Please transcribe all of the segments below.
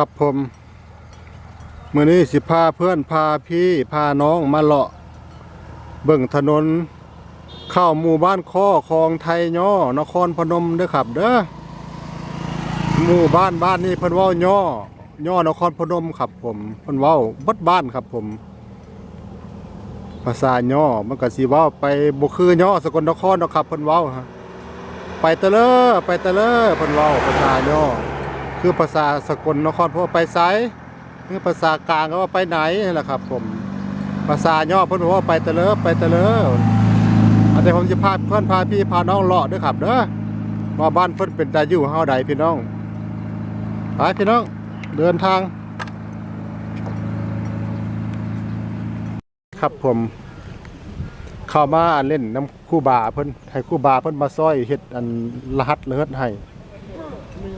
ครับผมมื่อนี้สิพาเพื่อนพาพี่พาน้องมาเลาะ เบิ่งถนน เข้าหมู่บ้านข้อคลองไทยย่อนครพนมเด้อครับเด้อหมู่บ้านบ้านนี้เพิ่นว้าย่อย่อนครพนมครับผมเพิ่นว้าบดบ้านครับผม ภาษาย่อมันก็สิว้าไปบ่คือย่อสกลนครดอกครับเพิ่นว้าฮะไปตะเลอไปตะเลอเพิ่นว้าภาษาย่อ คือภาษาสกลนครเพราะว่าไปไซคือภาษากลางก็ว่าไปไหนนั่แหละครับ ผมภาษาย่อเพิ่นบอกว่าไปตะเลอไปตะเลออันนี้ผมจะพาเพื่อนพาพี่พาน้องเลาะด้วยครับเด้อว่าบ้านเพิ่นเป็นตาอยู่เฮาใดพี่น้องไปพี่น้องเดินทาง ครับผมเข้ามาเล่นน้ำคู่บาเพิ่นให้คู่บาเพิ่นมาซอยเฮ็ดอันรหัสเลิศให้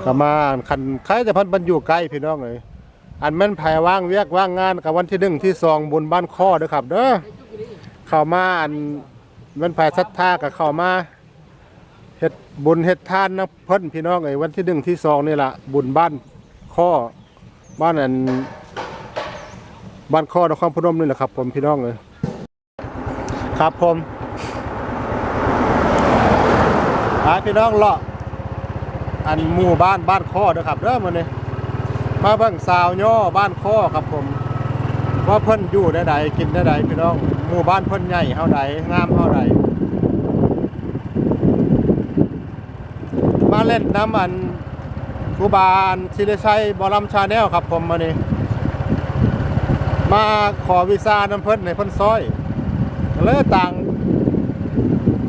ก็มาคันใครจะพันบันอยู่ใกล้พี่น้องเลยอันแม่นไผว่างเวียกว่างงานกับวันที่หนึ่งที่สองบนบ้านข้อเด้อครับเด้อเข้ามาอันแม่นไผศรัทธากับเข้ามาเฮ็ดบุญเฮ็ดทานนะเพิ่นพี่น้องเอ้ยวันที่หนึ่งที่สองนี่แหละบุญบ้านข้อบ้านอันบ้านข้อนครพนมนี่แหละครับ ผมพี่น้องเลยครับผมหาพี่น้องเลาะ อันหมู่บ้านบ้านข้อเด้อครับเด้อมื้อนี้มาเบิ่งสาวย่อบ้านข้อครับผม ว่าเพิ่นอยู่ได้ใดกินได้ใดพี่น้องหมู่บ้านเพิ่นใหญ่เฮาใดงามเฮาใดมาเล่นน้ำอันครูบาอันศิริชัยบอลำชาแนลครับผมมื้อนี้มาขอวีซ่าน้ำเพิ่นให้เพิ่นซอยเลยต่าง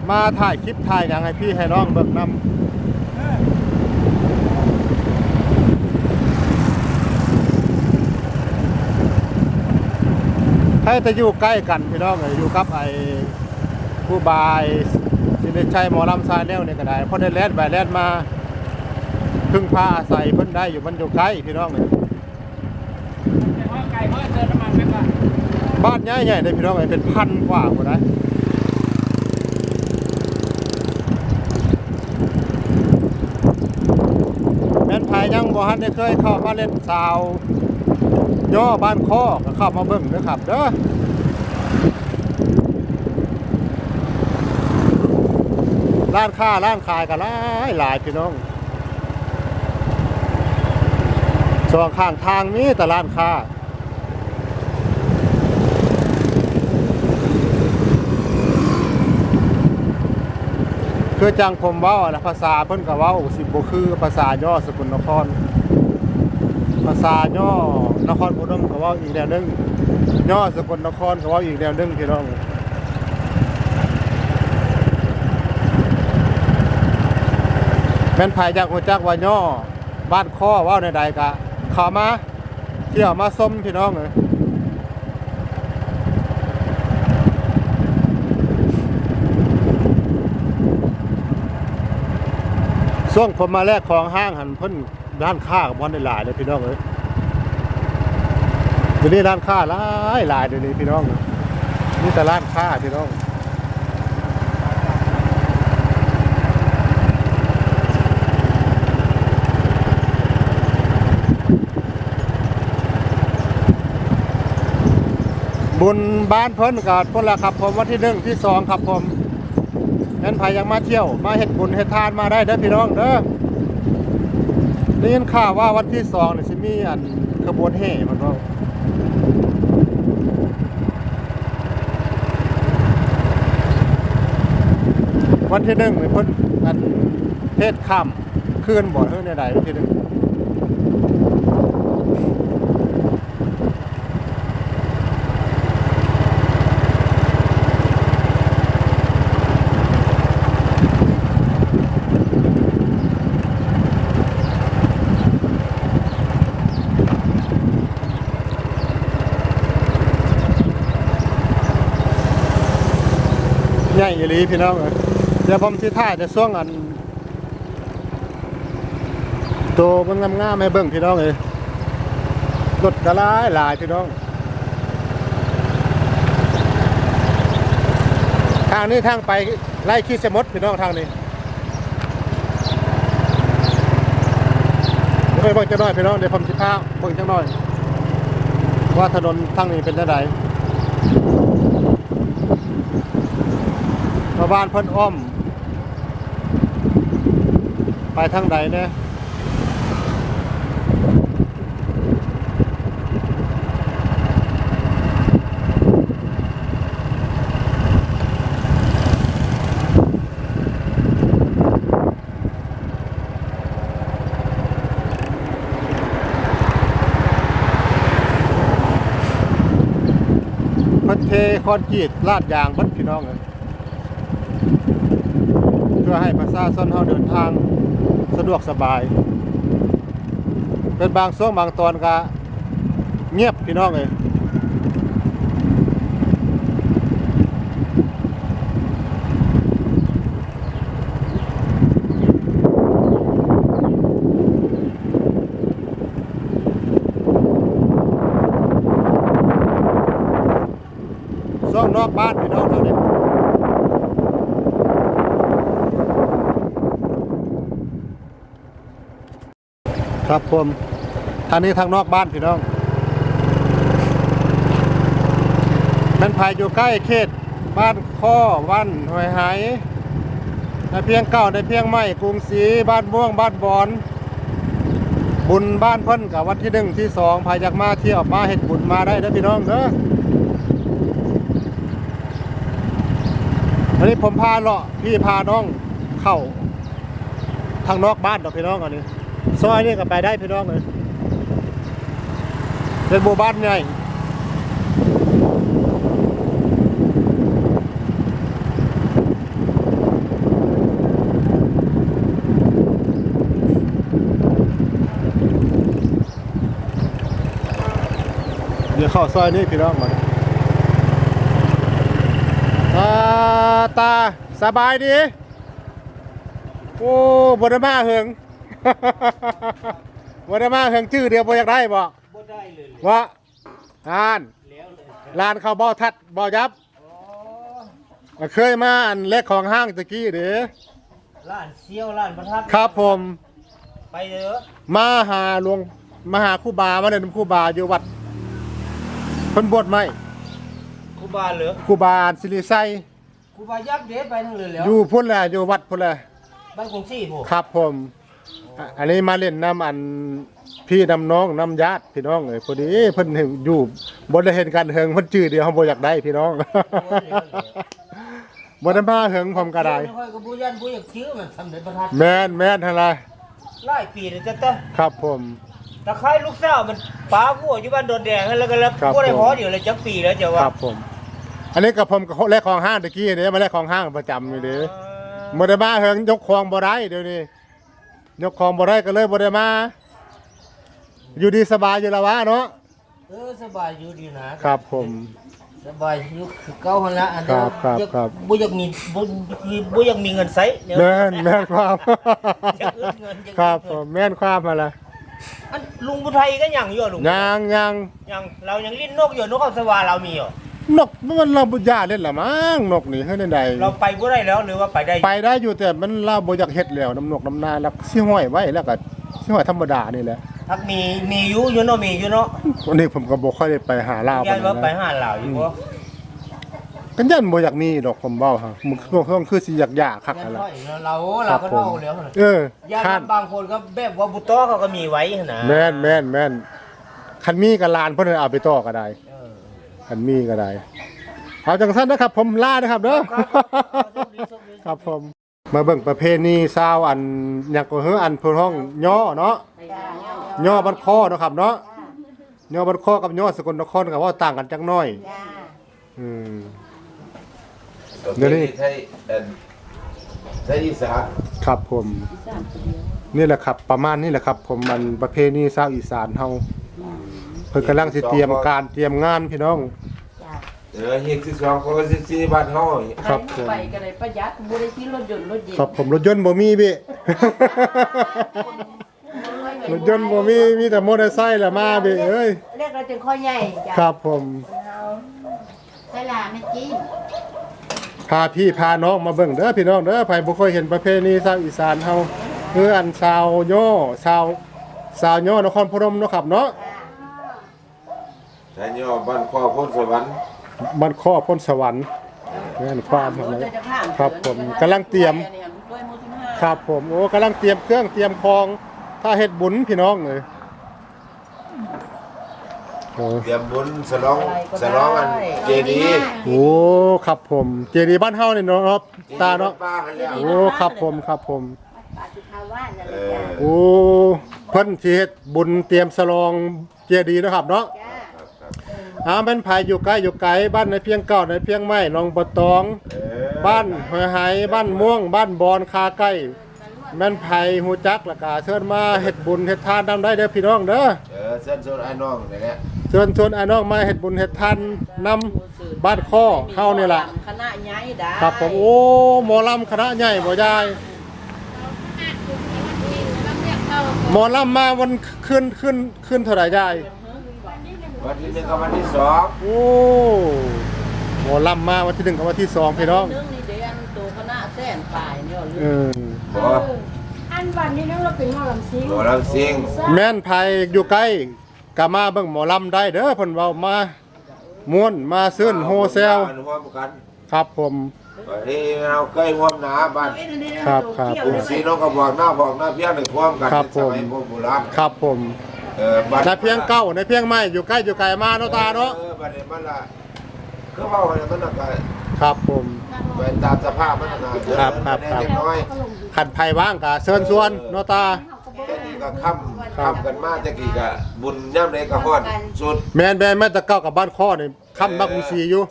มาถ่ายคลิปถ่ายหยังให้พี่ให้น้องเบิ่งนำ ให้จะอยู่ใกล้กันพี่น้องเอ้ยอยู่กับไอ้ผู้บายสิได้ใช้หมอลำซาแนวนี่ยก็ได้เพราะได้แล่นไปแล่นมาพึ่งพาอาศัยเพิ่นได้อยู่มันอยู่ใกล้พี่น้องเอ้ยไก่เพิ่มเติมน้ำมันไหมก่อนบ้านใหญ่ๆได้พี่น้องเอ้ยเป็นพันกว่าพุ่นนะแม่นภายยังบ่ทันได้เคยเข้ามาเล่นสาว ย่อบ้านข้อก็ข้ามาเบิ่งเด้อครับ เด้อร้านค้าร้านขายก็หลายหลายพี่น้องสองข้างทางมีแต่ร้านค้าคือจังผมเว้าภาษาเพิ่นก็เว้าสิบ่คือภาษาย่อสกลนคร ภาษาย่อนครพนมก็เว้าอีกแนวหนึงย่อสกลนครก็เว้าอีกแนวหนึงพี่น้องแม่นภายจากหัวจักว่าย่อบ้านข้อว้าในใดก็เขามาเที่ยวมาส้มพี่น้องเอ้ยช่วงผมมาแรกของห้างหันเพิ่น ร้านค้ากับบ่ได้หลายเลยพี่น้องเอ้ยเดี๋ยวนี้ร้านค้าหลายหลายเดี๋ยวนี้พี่น้องนี่แต่ร้านค้าพี่น้องบุญบ้านเพิ่นกาดเพิ่นละครับผมวันที่หนึ่งที่สองครับผมงั้นใครยังมาเที่ยว มาเฮ็ดบุญเฮ็ดทานมาได้เด้อพี่น้องเด้อ ได้ยินข่าวว่าวันที่สองเนี่ยสิมีอันขบวนแห่มันว่าวันที่หนึ่งนี่เพิ่นอันเทศค่ำคืนบ่เฮ้ยในใดวันที่หนึ่ง ใหญ่อีหลีพี่น้องเอ้ยเดี๋ยวผมสิถ่ายในช่วงอันโตมันงามๆให้เบิ่งพี่น้องเอ้ยรถก็หลายหลายพี่น้องทางนี้ทางไปไล่ขี้สมดพี่น้องทางนี้ไปเบิ่งจังหน่อยพี่น้องเดี๋ยวผมสิพาเบิ่งจังน่อย ว่าถนนทางนี้เป็นจังได บ้านเพิ่นอ้อม ไปทางใดเนี่ยเพิ่นเทคอนกรีตลาดยางบิดพี่น้องเลย พื่อให้ประชาชนเฮาเดินทางสะดวกสบาย เป็นบางช่วงบางตอนก็เงียบพี่น้องเลยช่วงนอกบ้าน ครับผมทางนี้ทางนอกบ้านพี่น้องมันภายอยู่ใกล้เขตบ้านข้อบ้านหอยหายในเพียงเก้าในเพียงไม่กรุงศรีบ้านม่วงบ้านบอน บุญบ้านเพิ่นกับวันที่หนึ่งที่สองภายจากมาเที่ยวมาเห็ดบุญมาได้เด้อพี่น้องเด้อวันนี้ผมพาเลาะพี่พาน้องเข้าทางนอกบ้านดอกพี่น้องอันนี้ ซอยนี่ก็ไปได้พี่น้องเลยเป็นหมู่บ้านใหญ่เดี๋ยวเข้าซอยนี่พี่น้องมาตาตาสบายดี โอ้บไดมาเหิง บไดมาเหิงชื่อเดียวบ่อยากได้บ่บ่ได้เลยว่าอ่านแล้วเลยลานเขาบ่ทัดบ่ยับ อ๋อเคยมาอันเล็กของห้างตะกี้เด้อร้านเซี่ยวร้านประทับครับผม ไปเด้อมาหาหลวงมาหาครูบามาเล่นครูบาอยู่วัดเพิ่นบวชไหมครูบาเหรอครูบาสิริไสครูบายักษ์เด้ไปทั้งเลยแล้วอยู่พุ่นแหละอยู่วัดพุ่นแหละบ้านคงซี่โหครับผม อะอันนี้มาเล่นน้ำอันพี่น้ำน้องน้ำญาติพี่น้องเลยพอดีเพิ่นเห็นอยู่บ่ได้เห็นกันเฮิงเพิ่นจื้อเดียวเฮาบ่อยากได้พี่น้อง บ่ได้มาเฮิงผมก็ได้ไม่ค่อยก็บ่ยันบ่อยากชื่อมันสำเร็จประทัดแม่นแม่นหั่นล่ะหลายปีแล้วจ้ะแต่ครับผม ตะไคร้ลูกสาวมันป้าวัวอยู่บ้านโดนแดงแล้วก็แล้วครับบ่ได้ผมพอเดี๋ยวเลยจักปีแล้วจะคว่ารับผม อันนี้กับผมก็แลกของห้างตะกี้เด้มาแลกของห้างประจำอยู่เด้บ่ได้มาเฮิงยกของบ่ได้เดี๋ยวนี้ ยกของบ่ได้ก็เลยบ่ได้มา อยู่ดีสบายอยู่แล้ววะเนาะเออสบายอยู่ดีนะครับผม สบายอยู่คือเก่าหั่นละอันครับครับอยากครับ บ่อยากมีบ่บ่อยากมีเงินใช้เดี๋ยวแม่นแม่นความจะอึดเงินจะอึดเงินครับผมแม่นความมาละอันลุงบุญไทยก็ยังอยู่อะลุงยังยังยังเรายังลิ้นนกอยู่นกเขาสวาเรามีอยู่ นกมันเราบุญญาเล่นละมั้งนกนี่เฮ้ยใดเราไปบ่ได้แล้วหรือว่าไปได้ไปได้อยู่แต่มันเราบ่อยากเฮ็ดแล้วน้ำนกน้ำนาแล้วสิห้อยไว้แล้วก็สิห้อยธรรมดานี่แหละทักมีมีอยู่อยู่เนาะมีอยู่เนาะวันนี้ผมก็บ่ค่อยได้ไปหาลาวยันว่าไปนะหาเหล่าอยู่บ่กันยันบ่อยากมีดอกผมเว้าฮะมันคือคือคือสิอยากยากคักยันั่นนล่ะน้อยเนาะเราเราก็เท่าแล้วหั่นน่ะเออยันคัว่านบางคนก็แบบว่าบุตรเขาก็มีไว้หั่นนะแม่นแม่นแม่นคันมีกับลานเพิ่นเอาไปต่อก็ได้เออ คันมีก็ได้เอาจังซั่นนะครับ ผมล่านะครับเด้อครับผม มาเบิ่งประเพณีซาวอันหยังก็เฮืออันเพิ่นห้องย่อเนาะย่อบันคอเนาะครับ เนาะย่อบันคอกับย่อสกลนครก็ว่าต่างกันจักหน่อยอืมเดี๋ยวนี้นี้ไทยอ่อไทยอีสานครับผม นี่แหละครับ ประมาณนี้แหละครับ ผมมันประเพณีชาวอีสานเฮา เพิ่นกำลังสิเตรียมการเตรียมงานพี่น้องเดี๋ยวเฮ็ดสิบสองเขาก็สิบสี่บ้านเฮาครับผม ไปก็ได้ประหยัดบ่ได้ขี่รถยนต์รถเย็นครับผมรถยนต์บ่มีพี่ รถยนต์บ่มีมีแต่มอเตอร์ไซค์ละมาพี่เอ้ยเรียกเราจึงข้อใหญ่จ้ะครับผมเอาใส่ลาไม่จิ้มพาพี่พาน้องมาเบิ่งเด้อพี่น้องเด้อไผบ่เคยเห็นประเพณีชาวอีสานเฮาคืออันชาวโย่ชาวสาวย่อนครพนมเนาะครับเนาะ ใช้ย่อบ้านคอพ้นสวรรค์บ้านข้อพ้นสวรรค์แม่นความครับเดี๋ยวจะข้ามครับผมกำลังเตรียมด้วยมูสิบห้าครับผมโอ้กำลังเตรียมเครื่องเตรียมของ ถ้าเฮ็ดบุญพี่น้องเลยโอ้เตรียมบุญฉลองฉลองอันเจดีย์โอ้ครับผม เจดีย์บ้านเฮานี่เนาะครับตาเนาะป้าหันแล้วโอ้ครับผมครับผมปาติภาวะนั่นแหเอละอโอ้เพิ่นสิเฮ็ดบุญเตรียมฉลองเจดีย์เนาะครับเนาะ จ้าอ้าวเป็นภายอยู่ใกล้อยู่ไกลบ้านในเพียงเก่าในเพียงไม้หนองปะตอง เออบ้านหอยไหายบ้านม่วง บ้านบอนคาใกล้แม่นไผฮู้จักและกาเชิญมาเฮ็ดบุญเฮ็ดทานนำได้เด้อพี่น้องเด้อเออเส้นโซนไอ้น้องนี่แหละเชิญชวนไอ้น้องมาเฮ็ดบุญเฮ็ดทานนำบ้านข้อเฮานี่ล่ะ คณะใหญ่ได้ครับผมโอ้หมอลำคณะใหญ่บ่ยายหมอลำมาวันขึ้นขึ้นขึ้นเท่าไหร่ยาย วันที่หนึ่งกับวันที่สองโอ้หมอลำมาวันที่หนึ่งกับวันที่สองพี่น้องนึงนี่เดือนตัวคณะแสนปลายเนี่ยเออบ่อันวันนี้นึกเราเป็นหมอลำซิงบ่ลำซิงแม่นไผอยู่ใกล้ก็มาเบิ่งหมอลำได้เด้อเพิ่นเว้ามาม่วนมาซื่นโฮเซลบ้านร่วมกันครับผมวันนี้เราเคยร่วมหนาบ้านครับครับกรุงศรีน้องก็บอกหน้าบอกหน้าเพียงในร่วมกันครับในสมัยผมโบราณครับผม เออบัดในเพียงเก้าในเพียงไม้อยู่ใกล้อยู่ไกลมาเนาะตาเนาะเออบัดนี้มันละคือเว้าเนี่ยมันน่ะก็ครับผม ไปตามสภาพมันน่ะนะเดินครับครับไปครับ เล็กน้อยขันไผว่างก็เชิญชวนเนาะตาแค่นี้ก็ค่ำค่ำกันมาแต่กี้ก็บุญย่ำใดก็ฮอดสุด แม่นแม่นแม่ตะเก้ากับบ้านข้อนี่ค่ำบักรุงศรีอยู่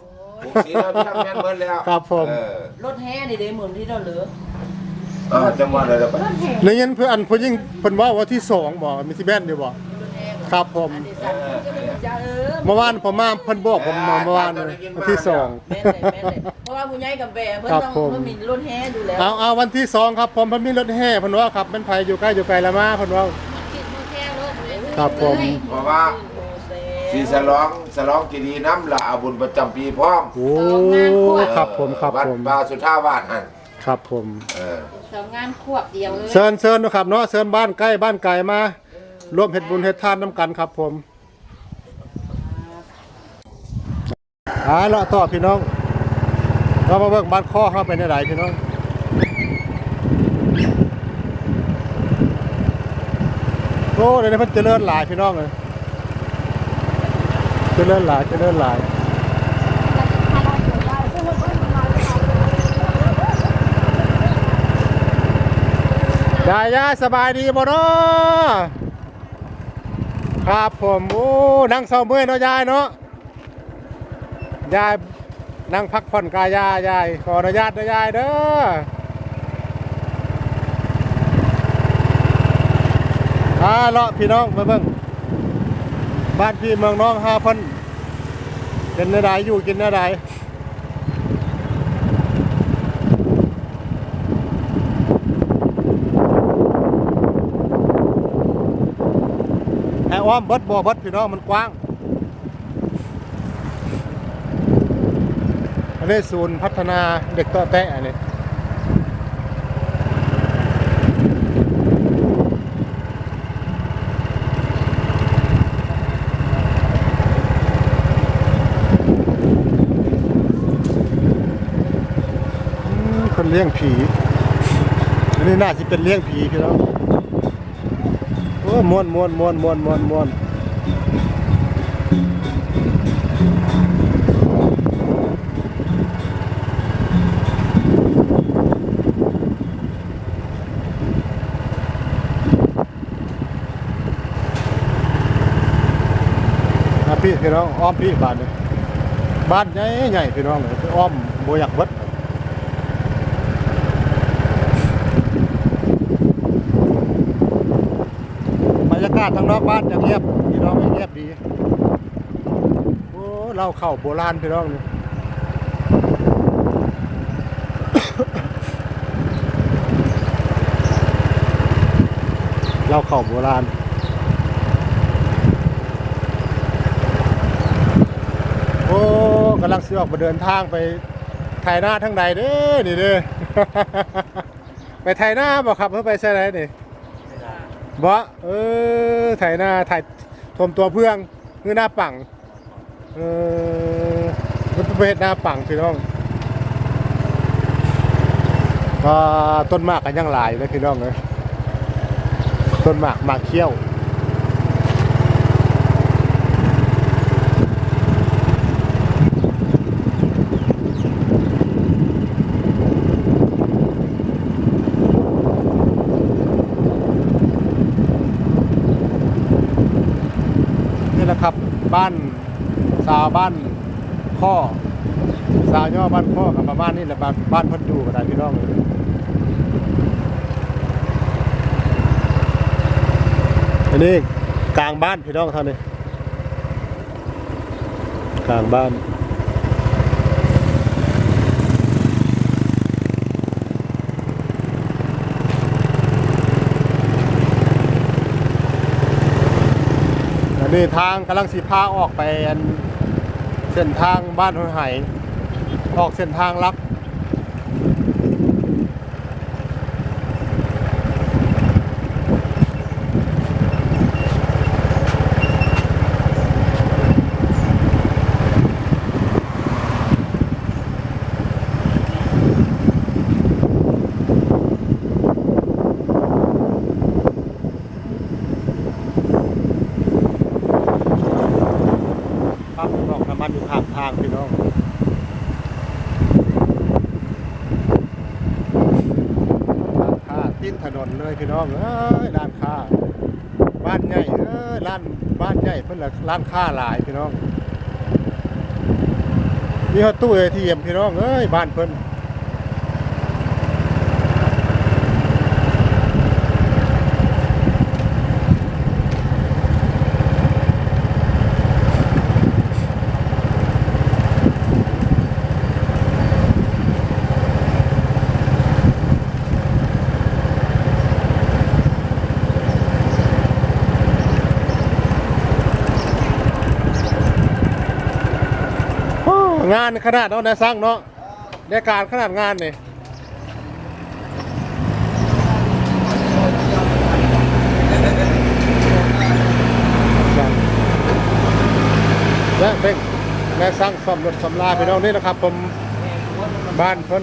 กรุงศรีเราที่ทำแม่นเบิดแล้วครับผม เออรถแห่นี่เด้หมื่นที่เราเหลือเออจังหวัดอะไรล่ะบัดในยันเพื่ออันเพิ่นยิ่งเพิ่นว่าวันที่สองบ่มีสิแม่นอยู่บ่ครับผมจะเออเมื่อวานผมมาเพิ่นบอกผมมาเมื่อวานเลยวันที่สอง แม่นเลยแม่นเลยเพราะว่าผู้ใหญ่กับแบเพิ่นครับต้องผม เพิ่นมีรถแห่ดูแล้วเอาเอาวันที่สองครับผมเพิ่นมีรถแห่เพิ่นว่าครับเป็นไผอยู่ใกล้อยู่ไกลละมาเพิ่นว่า ครับผม เพราะว่าสีสลองสลองกีดีน้ำละเอาบุญประจำปีพร้อมโอ้ครับผมครับวัดผมปลาสุทธาวาสหันครับผม เออ สองงานควบเดียวเลยเชิญเชิญนะครับเนาะเชิญบ้านใกล้บ้านไกลมาร่วมเฮ็ดบุญเฮ็ดทานนํกันครับผมหาเลาะต่อพี่น้องเรามาเบิ่งบ้านข้อเข้าไปในไหนพี่น้องโอ้เดี๋ยวนี้เพิ่นเจริญหลายพี่น้องเลยเจริญหลายเจริญหลาย ยายาสบายดีบ่เนาะครับผมโอ้นั่งเศร้าเมื่อยเนาะยายเนาะยายนั่งพักผ่อนกายายายขออนุญาตนะยายเด้ออาเลาะพี่น้องมาเบิ่งบ้านพี่เมืองน้องห้าพันเป็นเนื้อใดอยู่กินนื้อใด อ้อมเบิดบ่เบิดพี่น้องมันกว้าง อันนี้ศูนย์พัฒนาเด็กต่อแตะอันนี้คนเลี้ยงผีอันนี้น่าจะเป็นเลี้ยงผีพี่น้อง โอ้มวนมวนมวนมวนมวนมวนอะพี่พี่น้องอ้อมพี่บ้านเลยบ้านใหญ่ใหญ่พี่น้องเลยไปอ้อมโบอยากเบิดบรรยากาศทางนอกบ้านอย่างเงียบพี่น้องเงียบดีโอ้เราเข้าโบราณพี่น้องนี่เราเข้าโบราณโอ้กำลังเสิออกมาเดินทางไปไทยหน้าทั้งใดเด้นี่เด้ไปไทยหน้าบ่ครับเพื่อไปใช่ไหนนี่ บ่เออไถหน้าไถทมตัวเพื่องคือหน้าปังเออมันเป็นเฮ็ดหน้าปังพี่น้องก็ต้นหมากกันยังหลายนะพี่น้องเอ้ยต้นหมากหมากเขี้ยว นี่แหละครั บ้านสาวบ้านข้อสาวย่อบ้านข้อกับประมาณนี้แหละบ้านบ้านพันอยู่ก็ไรพี่น้องเลยอันนี้กลางบ้านพี่น้องเท่านี้กลางบ้าน อันนี้ทางกำลังสีพาออกไปเส้นทางบ้านห้วยไหออกเส้นทางลับ ปั๊ มันอยู่ข้างทางพี่น้องร้านค้าติ้นถนนเลยพี่น้องเอ้ยร้านค้า บ้านใหญ่เอ้ยร้านบ้านใหญ่เพิ่นละร้านค้าหลายพี่น้องมีฮอตตู้เอทีเอ็มพี่น้องเอ้ยบ้านเพิ่น งานขนาดเนาะนายสร้างเนาะในการขนาดงานนี่และเบ่งแม่สร้างซ่อมรถสำลาพี่น้องนี่นะครับ ผมบ้านเพิ่น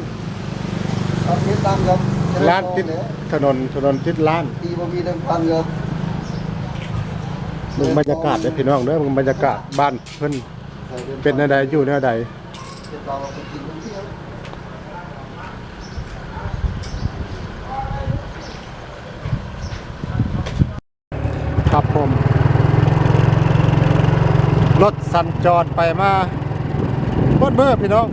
เอาทิศตามครับร้านติดถนนถนนติดร้านตีบ่มีเดิมพันครับมึงบรรยากาศเด้อพี่น้องเด้อมึงบรรยากาศบ้านเพิ่น เป็นอะไรอยู่แนอะไรครับผม รถสัญจรไปมาบดเบอร์พี่น้อง